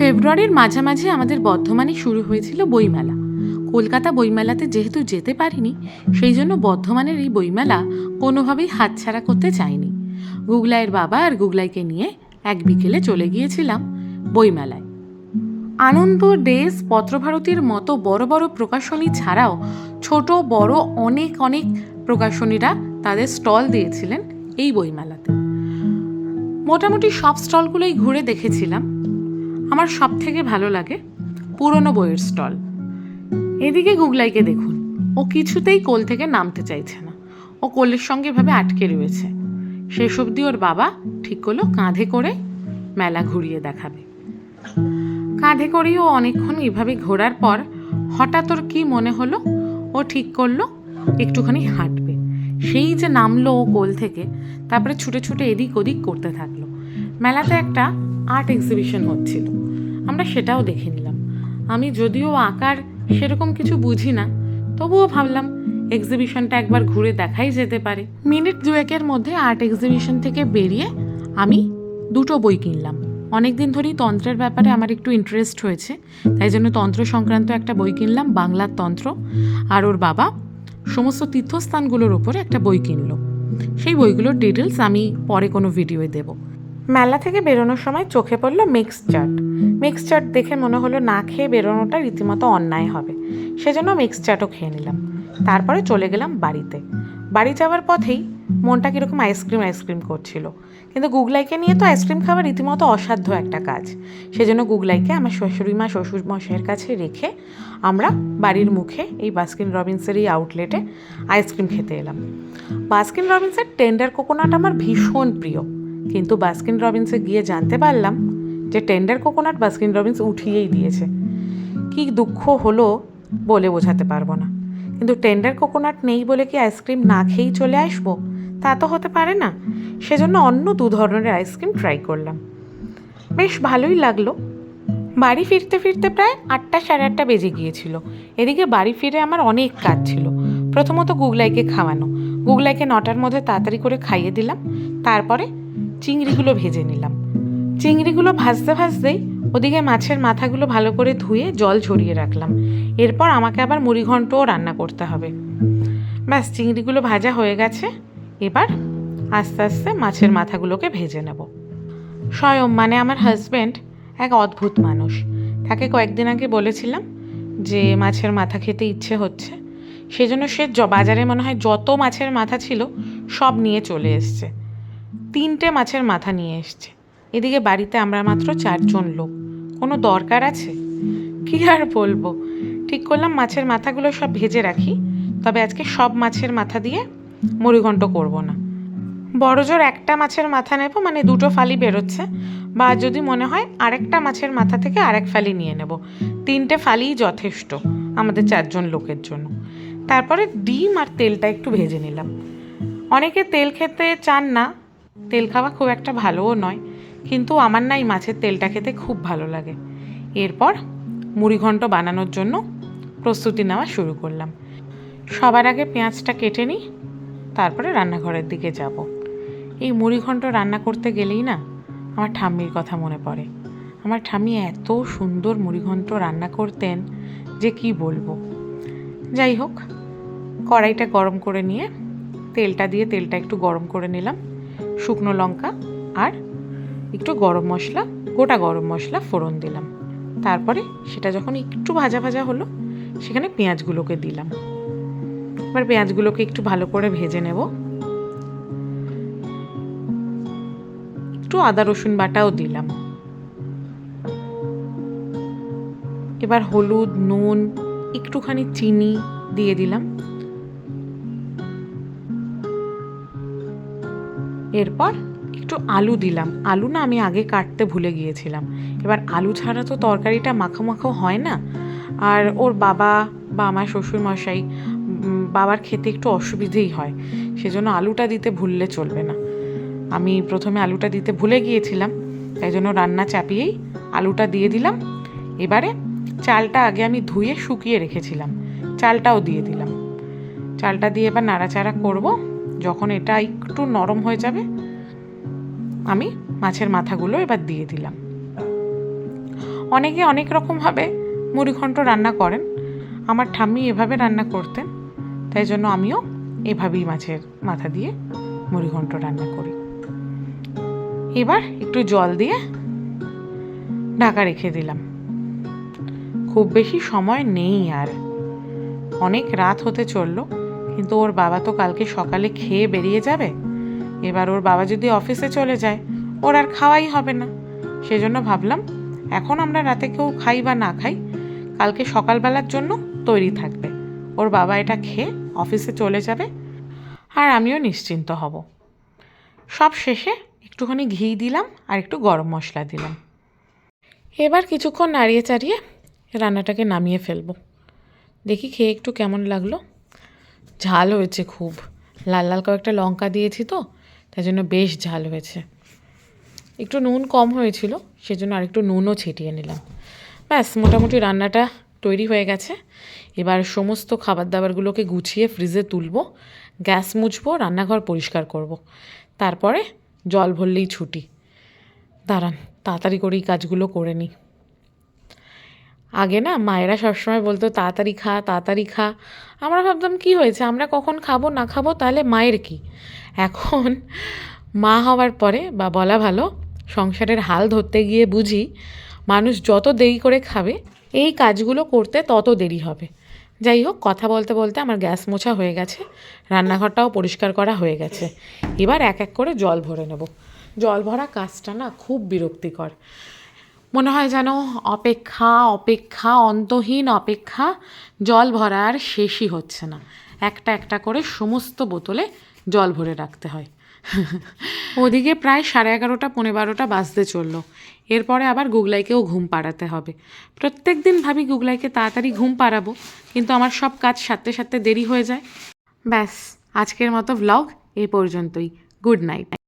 ফেব্রুয়ারির মাঝামাঝি আমাদের বর্ধমানে শুরু হয়েছিল বইমেলা। কলকাতা বইমেলাতে যেহেতু যেতে পারিনি, সেই জন্য বর্ধমানের এই বইমেলা কোনোভাবেই হাতছাড়া করতে চাইনি। গুগলাইয়ের বাবা আর গুগলাইকে নিয়ে এক বিকেলে চলে গিয়েছিলাম বইমেলায়। আনন্দ ডেজ পত্রভারতীর মতো বড় বড় প্রকাশনী ছাড়াও ছোট, বড়, অনেক অনেক প্রকাশনীরা তাদের স্টল দিয়েছিলেন এই বইমেলাতে। মোটামুটি সব স্টলগুলোই ঘুরে দেখেছিলাম। আমার সব থেকে ভালো লাগে পুরনো বইয়ের স্টল। এদিকে গুগলাইকে দেখুন, ও কিছুতেই কোল থেকে নামতে চাইছে না। ও কোলের সঙ্গে এভাবে আটকে রয়েছে। শেষ অবধি ওর বাবা ঠিক করল কাঁধে করে মেলা ঘুরিয়ে দেখাবে। কাঁধে করেই ও অনেকক্ষণ এভাবে ঘোরার পর হঠাৎ ওর কি মনে হলো? ও ঠিক করল, একটুখানি হাঁটবে। সেই যে নামলো ও কোল থেকে, তারপরে ছুটে ছুটে এদিক ওদিক করতে থাকল। মেলাতে একটা আর্ট এক্সিবিশন হচ্ছিল। আমরা সেটাও দেখে নিলাম। আমি যদিও আঁকার সেরকম কিছু বুঝি না, তবুও ভাবলাম এক্সিবিশনটা একবার ঘুরে দেখাই যেতে পারে। মিনিট দুয়েকের মধ্যে আর্ট এক্সিবিশন থেকে বেরিয়ে আমি দুটো বই কিনলাম। অনেক দিন ধরেই তন্ত্রের ব্যাপারে আমার একটু ইন্টারেস্ট হয়েছে, তাই জন্য তন্ত্র সংক্রান্ত একটা বই কিনলাম, বাংলার তন্ত্র, আর ওর বাবা সমস্ত তীর্থস্থানগুলোর ওপরে একটা বই কিনলো। সেই বইগুলোর ডিটেলস আমি পরে কোনো ভিডিওয়ে দেব। মেলা থেকে বেরোনোর সময় চোখে পড়ল মিক্স চাট মিক্স চাট দেখে মনে হলো না খেয়ে বেরোনোটা রীতিমতো অন্যায় হবে। সেজন্য মিক্স চাটও খেয়ে নিলাম। তারপরে চলে গেলাম বাড়িতে। বাড়ি যাওয়ার পথেই মনটা কীরকম আইসক্রিম আইসক্রিম করছিল। কিন্তু গুগলাইকে নিয়ে তো আইসক্রিম খাওয়া রীতিমতো অসাধ্য একটা কাজ। সেজন্য গুগলাইকে আমার শ্বশুরি মা, শ্বশুর মশাইয়ের কাছে রেখে আমরা বাড়ির মুখে এই বাস্কিন রবিন্সের এই আউটলেটে আইসক্রিম খেতে এলাম। বাস্কিন রবিন্সের টেন্ডার কোকোনাট আমার ভীষণ প্রিয়। কিন্তু বাস্কিন রবিন্সে গিয়ে জানতে পারলাম যে টেন্ডার কোকোনাট বাস্কিন রবিন্স উঠিয়েই দিয়েছে। কি দুঃখ হলো বলে বোঝাতে পারব না। কিন্তু টেন্ডার কোকোনাট নেই বলে কি আইসক্রিম না খেয়েই চলে আসব? তা তো হতে পারে না। সেজন্য অন্য দু ধরনের আইসক্রিম ট্রাই করলাম। বেশ ভালোই লাগল। বাড়ি ফিরতে ফিরতে প্রায় আটটা সাড়ে আটটা বেজে গিয়েছিল। এদিকে বাড়ি ফিরে আমার অনেক কাজ ছিল। প্রথমত গুগলাইকে খাওয়ানো। গুগলাইকে নটার মধ্যে তাড়াতাড়ি করে খাইয়ে দিলাম। তারপরে চিংড়িগুলো ভেজে নিলাম। চিংড়িগুলো ভাজতে ভাজতেই ওদিকে মাছের মাথাগুলো ভালো করে ধুয়ে জল ঝরিয়ে রাখলাম। এরপর আমাকে আবার মুড়িঘণ্টও রান্না করতে হবে। ব্যাস, চিংড়িগুলো ভাজা হয়ে গেছে। এবার আস্তে আস্তে মাছের মাথাগুলোকে ভেজে নেব। স্বয়ং মানে আমার হাজব্যান্ড এক অদ্ভুত মানুষ। তাকে কয়েকদিন আগে বলেছিলাম যে মাছের মাথা খেতে ইচ্ছে হচ্ছে। সেজন্য সে বাজারে মনে হয় যত মাছের মাথা ছিল সব নিয়ে চলে এসছে। তিনটে মাছের মাথা নিয়ে এসছে। এদিকে বাড়িতে আমরা মাত্র চারজন লোক। কোনো দরকার আছে? কী আর বলব? ঠিক করলাম মাছের মাথাগুলো সব ভেজে রাখি। তবে আজকে সব মাছের মাথা দিয়ে মুড়িঘণ্ট করব না। বড় জোর একটা মাছের মাথা নেব মানে দুটো ফালি বেরোচ্ছে। বা যদি মনে হয় আরেকটা মাছের মাথা থেকে আরেক ফালি নিয়ে নেব। তিনটে ফালিই যথেষ্ট আমাদের চারজন লোকের জন্য। তারপরে ডিম আর তেলটা একটু ভেজে নিলাম। অনেকে তেল খেতে চান না তেল খাওয়া খুব একটা ভালোও নয়, কিন্তু আমার না এই মাছের তেলটা খেতে খুব ভালো লাগে। এরপর মুড়িঘণ্ট বানানোর জন্য প্রস্তুতি নেওয়া শুরু করলাম। সবার আগে পেঁয়াজটা কেটে নিই, তারপরে রান্নাঘরের দিকে যাব। এই মুড়িঘণ্ট রান্না করতে গেলেই না আমার ঠাম্মির কথা মনে পড়ে। আমার ঠাম্মি এত সুন্দর মুড়িঘণ্ট রান্না করতেন যে কি বলব। যাই হোক, কড়াইটা গরম করে নিয়ে তেলটা দিয়ে তেলটা একটু গরম করে নিলাম। শুকনো লঙ্কা আর একটু গরম মশলা, গোটা গরম মশলা ফোড়ন দিলাম। তারপরে সেটা যখন একটু ভাজা ভাজা হলো, সেখানে পেঁয়াজগুলোকে দিলাম। এবার পেঁয়াজগুলোকে একটু ভালো করে ভেজে নেব। একটু আদা, রসুন বাটাও দিলাম। এবার হলুদ, নুন, একটুখানি চিনি দিয়ে দিলাম। এরপর একটু আলু দিলাম। আলু না আমি আগে কাটতে ভুলে গিয়েছিলাম। এবার আলু ছাড়া তো তরকারিটা মাখো মাখো হয় না। আর ওর বাবা বা আমার শ্বশুর মশাই বাবার খেতে একটু অসুবিধেই হয়। সেজন্য আলুটা দিতে ভুললে চলবে না। আমি প্রথমে আলুটা দিতে ভুলে গিয়েছিলাম। তাই জন্য রান্না চাপিয়েই আলুটা দিয়ে দিলাম। এবারে চালটা আগে আমি ধুয়ে শুকিয়ে রেখেছিলাম। চালটাও দিয়ে দিলাম। চালটা দিয়ে এবার নাড়াচাড়া করব। যখন এটা একটু নরম হয়ে যাবে, আমি মাছের মাথাগুলো এবার দিয়ে দিলাম। অনেকে অনেক রকমভাবে মুড়িঘণ্ট রান্না করেন। আমার ঠাম্মি এভাবে রান্না করতেন, তাই জন্য আমিও এভাবেই মাছের মাথা দিয়ে মুড়িঘণ্ট রান্না করি। এবার একটু জল দিয়ে ঢাকা রেখে দিলাম। খুব বেশি সময় নেই আর। অনেক রাত হতে চলল কিন্তু ওর বাবা তো কালকে সকালে খেয়ে বেরিয়ে যাবে। এবার ওর বাবা যদি অফিসে চলে যায়, ওর আর খাওয়াই হবে না। সেজন্য ভাবলাম, এখন আমরা রাতে কেউ খাই বা না খাই, কালকে সকালবেলার জন্য তৈরি থাকবে। ওর বাবা এটা খেয়ে অফিসে চলে যাবে আর আমিও নিশ্চিন্ত হব। সব শেষে একটুখানি ঘি দিলাম আর একটু গরম মশলা দিলাম। এবার কিছুক্ষণ নাড়িয়ে চাড়িয়ে রান্নাটাকে নামিয়ে ফেলব। দেখি খেয়ে একটু কেমন লাগল। ঝাল হয়েছে খুব। লাল লাল কয়েকটা লঙ্কা দিয়েছি তো তাই জন্য বেশ ঝাল হয়েছে। একটু নুন কম হয়েছিল, সেজন্য আরেকটু নুনও ছিটিয়ে নিলাম। ব্যাস, মোটামুটি রান্নাটা তৈরি হয়ে গেছে। এবার সমস্ত খাবার দাবারগুলোকে গুছিয়ে ফ্রিজে তুলবো, গ্যাস মুছবো, রান্নাঘর পরিষ্কার করব। তারপরে জল ভরলেই ছুটি। দাঁড়ান, তাড়াতাড়ি করে এই কাজগুলো করে নিই। আগে না মায়েরা সবসময় বলতো, তাড়াতাড়ি খা তাড়াতাড়ি খা। আমরা ভাবতাম, কি হয়েছে? আমরা কখন খাব, না খাব? তাহলে মায়ের কি? এখন মা হওয়ার পরে, বা বলা ভালো, সংসারের হাল ধরতে গিয়ে বুঝি মানুষ যত দেরি করে খাবে, এই কাজগুলো করতে তত দেরি হবে। যাই হোক, কথা বলতে বলতে আমার গ্যাস মোছা হয়ে গেছে, রান্নাঘরটাও পরিষ্কার করা হয়ে গেছে। এবার এক এক করে জল ভরে নেব। জল ভরা কাজটা না খুব বিরক্তিকর। মনে হয় যেন অপেক্ষা অপেক্ষা, অন্তহীন, অপেক্ষা, জল ভরা আর শেষই হচ্ছে না। একটা একটা করে সমস্ত বোতলে জল ভরে রাখতে হয়। ওদিকে প্রায় সাড়ে এগারোটা পনেরো বারোটা বাজতে চলল। এরপরে আবার গুগলাইকেও ঘুম পাড়াতে হবে। প্রত্যেক দিন ভাবি গুগলাইকে তাড়াতাড়ি ঘুম পাড়াবো, কিন্তু আমার সব কাজ সারতে সারতে দেরি হয়ে যায়। ব্যাস, আজকের মতো ভ্লগ এই পর্যন্তই। Good night